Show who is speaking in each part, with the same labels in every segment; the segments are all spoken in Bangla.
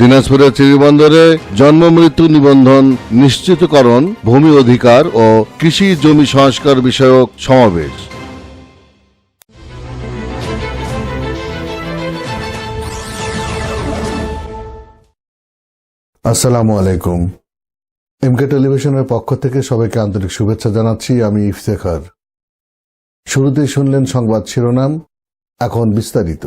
Speaker 1: দিনাজপুরের চিরিবন্দরে জন্ম মৃত্যু নিবন্ধন নিশ্চিতকরণ, ভূমি অধিকার ও কৃষি জমি সংস্কার বিষয়ক সমাবেশ।
Speaker 2: আসসালামু আলাইকুম। এমকে টেলিভিশনের পক্ষ থেকে সবাইকে আন্তরিক শুভেচ্ছা জানাচ্ছি, আমি ইফতেখার। শুরুতেই শুনলেন সংবাদ শিরোনাম, এখন বিস্তারিত।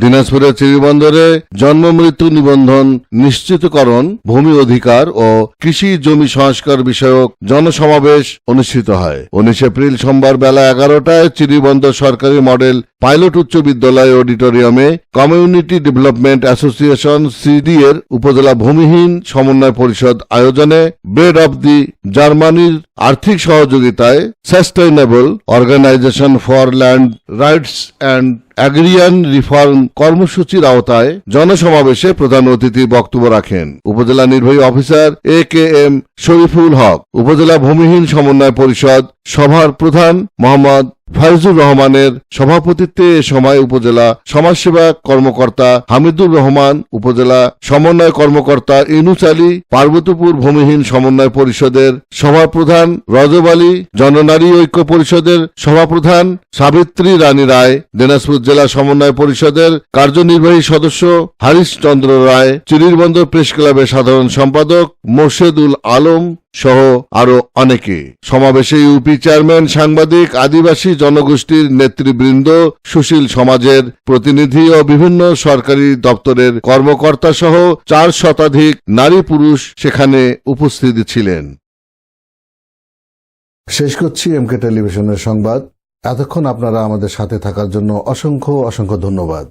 Speaker 1: দিনাজপুরের চিরিবন্দরে জন্ম মৃত্যু নিবন্ধন নিশ্চিতকরণ, ভূমি অধিকার ও কৃষি জমি সংস্কার বিষয়ক জনসমাবেশ অনুষ্ঠিত হয়। উনিশ এপ্রিল সোমবার বেলা এগারোটায় চিরিবন্দর সরকারি মডেল পাইলট উচ্চ বিদ্যালয় অডিটোরিয়ামে কমিউনিটি ডেভেলপমেন্ট অ্যাসোসিয়েশন সিডি এর উপজেলা ভূমিহীন সমন্বয় পরিষদ আয়োজনে ব্রেড অব দি জার্মানির আর্থিক সহযোগিতায় sustainable organization for land rights and agrarian reform কর্মসূচির আওতায় জনসমাবেশে প্রধান অতিথি বক্তব্য রাখেন। উপজেলা নির্বাহী officer A K M Shariful Haque, উপজেলা ভূমিহীন সমন্বয় পরিষদ, সভার প্রধান মোহাম্মদ ফাইজুর রহমানের সভাপতিত্বে এ সময় উপজেলা সমাজসেবা কর্মকর্তা হামিদুর রহমান, উপজেলা সমন্বয় কর্মকর্তা ইনুস আলী, পার্বতীপুর ভূমিহীন সমন্বয় পরিষদের সভাপ্রধান রজব আলী, জননারী ঐক্য পরিষদের সভাপ্রধান সাবিত্রী রানী রায়, দিনাজপুর জেলা সমন্বয় পরিষদের কার্যনির্বাহী সদস্য হারিশ চন্দ্র রায় চিরিরবন্দর প্রেস ক্লাবের সাধারণ সম্পাদক মোর্শেদুল আলম সহ আরও অনেকে। সমাবেশে ইউপি চেয়ারম্যান, সাংবাদিক, আদিবাসী জনগোষ্ঠীর নেতৃবৃন্দ, সুশীল সমাজের প্রতিনিধি ও বিভিন্ন সরকারি দপ্তরের কর্মকর্তা সহ চার শতাধিক নারী পুরুষ সেখানে উপস্থিত ছিলেন।
Speaker 2: শেষ করছি এমকে টেলিভিশনের সংবাদ। এতক্ষণ আপনারা আমাদের সাথে থাকার জন্য অসংখ্য অসংখ্য ধন্যবাদ।